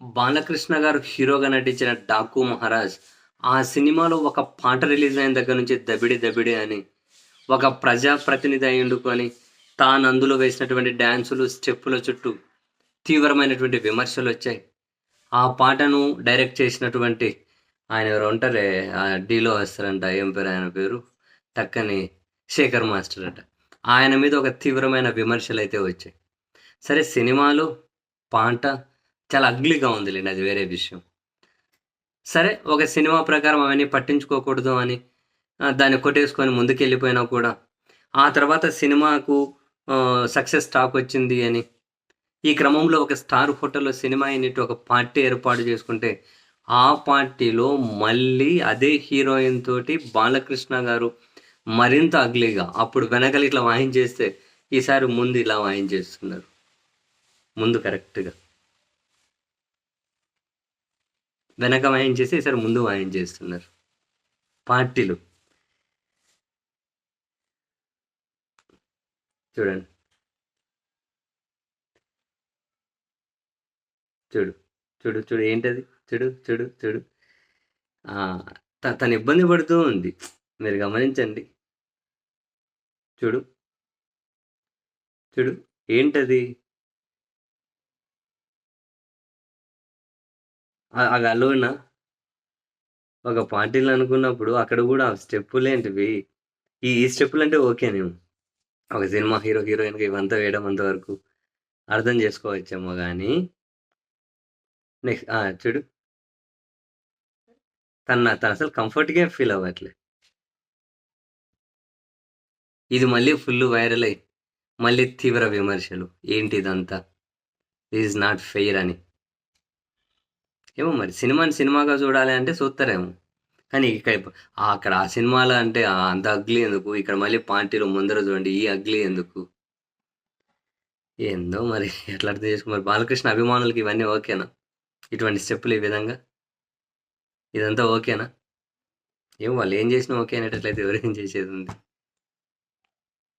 బాలకృష్ణ గారు హీరోగా నటించిన 'డాకు మహారాజ్' ఆ సినిమాలో ఒక పాట రిలీజ్ అయిన దగ్గర నుంచి 'దబిడి దబిడి' అని ఒక ప్రజా ప్రతినిధి అని తాను అందులో వేసినటువంటి డ్యాన్సులు స్టెప్పుల చుట్టూ తీవ్రమైనటువంటి విమర్శలు వచ్చాయి ఆ పాటను డైరెక్ట్ చేసినటువంటి ఆయన ఎవరు ఉంటారే డీలో వస్తారంట. ఏం పేరు ఆయన పేరు? టక్కని 'శేఖర్ మాస్టర్' అంట ఆయన మీద ఒక తీవ్రమైన విమర్శలు అయితే వచ్చాయి. సరే సినిమాలో పాట చాలా అగ్లీగా ఉందిలేండి అది వేరే విషయం. సరే ఒక సినిమా ప్రకారం అవన్నీ పట్టించుకోకూడదు అని దాన్ని కొట్టేసుకొని ముందుకెళ్ళిపోయినా కూడా ఆ తర్వాత సినిమాకు సక్సెస్ టాక్ వచ్చింది అని ఈ క్రమంలో ఒక స్టార్ హోటల్‌లో సినిమా అయినట్టు ఒక పార్టీ ఏర్పాటు చేసుకుంటే ఆ పార్టీలో మళ్ళీ అదే హీరోయిన్ తోటి బాలకృష్ణ గారు మరింత అగ్లీగా అప్పుడు వెనకాల ఇట్లా వాయించేస్తే ఈసారి ముందు ఇలా వాయించేస్తున్నారు. ముందు కరెక్ట్‌గా. వెనక వాయించేసి ఈసారి ముందు వాయించేస్తున్నారు. పార్టీలు. చూడండి. చూడు. చూడు. చూడు. ఏంటది? చూడు. చూడు. చూడు. త తను ఇబ్బంది పడుతూ ఉంది. మీరు గమనించండి. చూడు. చూడు. ఏంటది? ఆ! అలోనా? ఒక పార్టీలు అనుకున్నప్పుడు అక్కడ గూడా స్టెప్పులేంటివి? ఈ ఈ స్టెప్పులు అంటే ఓకేనేమో. ఒక సినిమా హీరో, హీరోయిన్కి ఇవంతా వేయడం అంతవరకు అర్థం చేసుకోవచ్చేమో కానీ నెక్స్ట్ ఆ! చూడు. తన తను అసలు కంఫర్ట్గా ఫీల్ అవ్వట్లే. ఇది మళ్ళీ ఫుల్ వైరల్ అయ్యి, మళ్ళీ తీవ్ర విమర్శలు. ఏంటిదంతా? దిస్ ఈజ్ నాట్ ఫెయిర్ అని. ఏమో మరి సినిమాని సినిమాగా చూడాలి అంటే చూస్తారేమో కానీ ఇక అక్కడ ఆ సినిమాలో అంటే అంత అగ్లీ ఎందుకు? ఇక్కడ మళ్ళీ పార్టీలో ముందర చూడండి ఈ అగ్లీ ఎందుకు? ఏందో మరి ఎట్లా అర్థం చేసుకో మరి బాలకృష్ణ అభిమానులకి ఇవన్నీ ఓకేనా? ఇటువంటి స్టెప్పులు ఈ విధంగా? ఇదంతా ఓకేనా? ఏమో వాళ్ళు ఏం చేసినా ఓకే అనేటట్లయితే ఎవరేం చేసేదుంది?